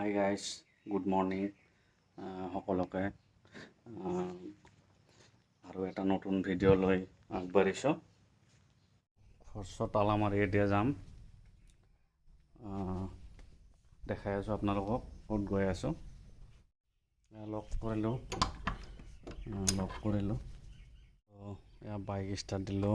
Hi guys good morning সকলোকে আৰু এটা নতুন ভিডিঅ' লৈ আগবাঢ়িছোঁ ফাৰ্ষ্টত তালা মাৰি এতিয়া যাম। দেখাই আছোঁ আপোনালোকক, ক'ত গৈ আছোঁ। লগ কৰিলোঁ লগ কৰিলোঁ এয়া বাইক ষ্টাৰ্ট দিলোঁ।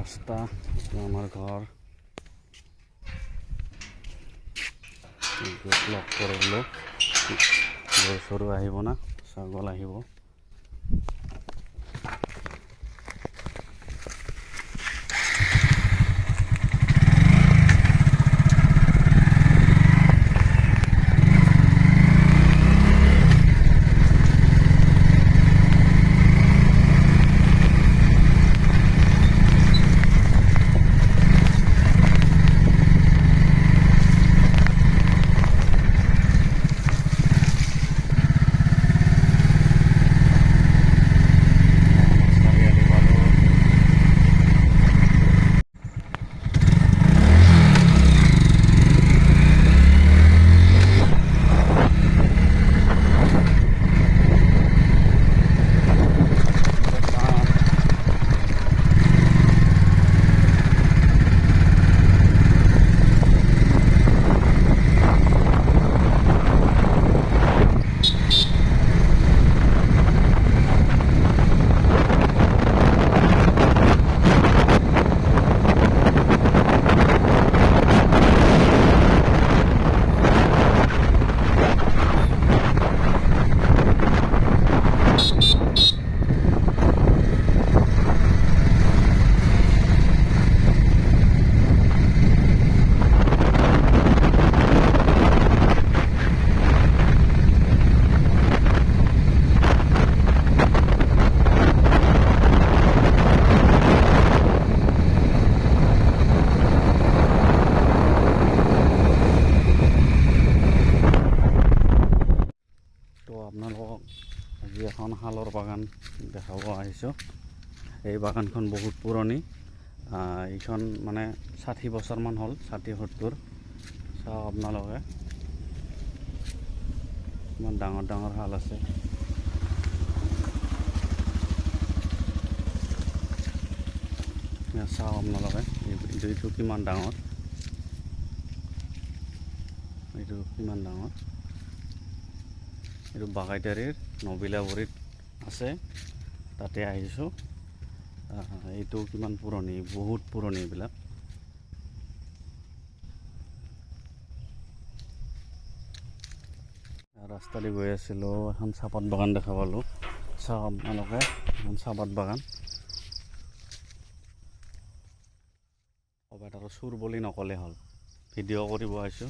ওচৰৰ ৰাস্তা ঘর। গেট লক করে গৰু চৰু আহিব না ছাগল আহিব। বাগান দেখাব, আহিছোঁ। এই বাগানখন বহুত পুৰণি। এইখন মানে ষাঠি বছৰমান হ'ল, ষাঠি সত্তৰ। চাওক আপোনালোকে। ইমান ডাঙৰ ডাঙৰ শাল আছে। চাওক আপোনালোকে এইটো কিমান ডাঙৰ। এইটো কিমান ডাঙৰ। এইটো বাগাইতাৰীৰ নবিলাবৰীত আছে। তাতে আহিছোঁ। আহ, এইটো কিমান পুৰণি? বহুত পুৰণি এইবিলাক। ৰাস্তা দি গৈ আছিলোঁ এখন চাহপাত বাগান দেখা পালোঁ। চাহ আপোনালোকে এখন চাহপাত বাগান। ক'ৰবাত আৰু চুৰ বুলি নক'লে হ'ল। ভিডিঅ' কৰিব আহিছোঁ।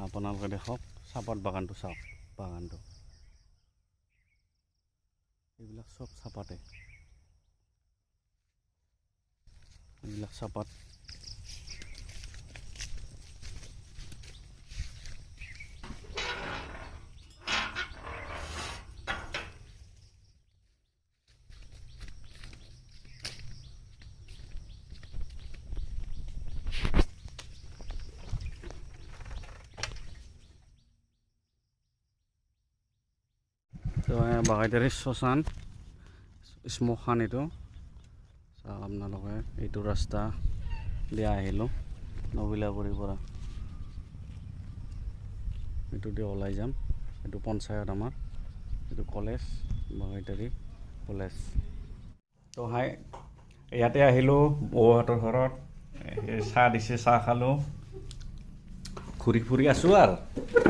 আপোনালোকে দেখক চাহপাত বাগানটো চাওক বাগানটো। এইবিলাক চব চাহপাতে এইবিলাক চাহপাত তো এ, বাগাইতাৰী শ্মশান। শ্মশান এইটো। চাওক আপোনালোকে এইটো ৰাস্তা দি আহিলোঁ নবিলাবৰীৰ পৰা। এইটো দি ওলাই যাম। এইটো পঞ্চায়ত আমাৰ। এইটো কলেজ বাগাইতাৰী কলেজ। তো হাই ইয়াতে আহিলোঁ বৌহঁতৰ ঘৰত। চাহ দিছে চাহ খালোঁ। ঘূৰি ফুৰি আছোঁ আৰু।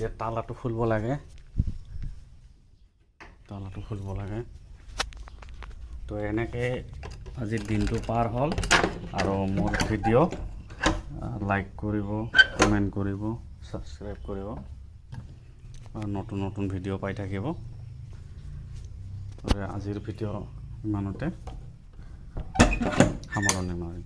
এতিয়া তালাটো খুলিব লাগে। তালাটো খুলিব লাগে। তো এনেকৈ আজিৰ দিনটো পাৰ হ'ল আৰু মোৰ ভিডিঅ' লাইক কৰিব, কমেণ্ট কৰিব, ছাবস্ক্ৰাইব কৰিব নতুন নতুন ভিডিঅ' পাই থাকিব। আজিৰ ভিডিঅ' ইমানতে। সামৰণি মাৰিম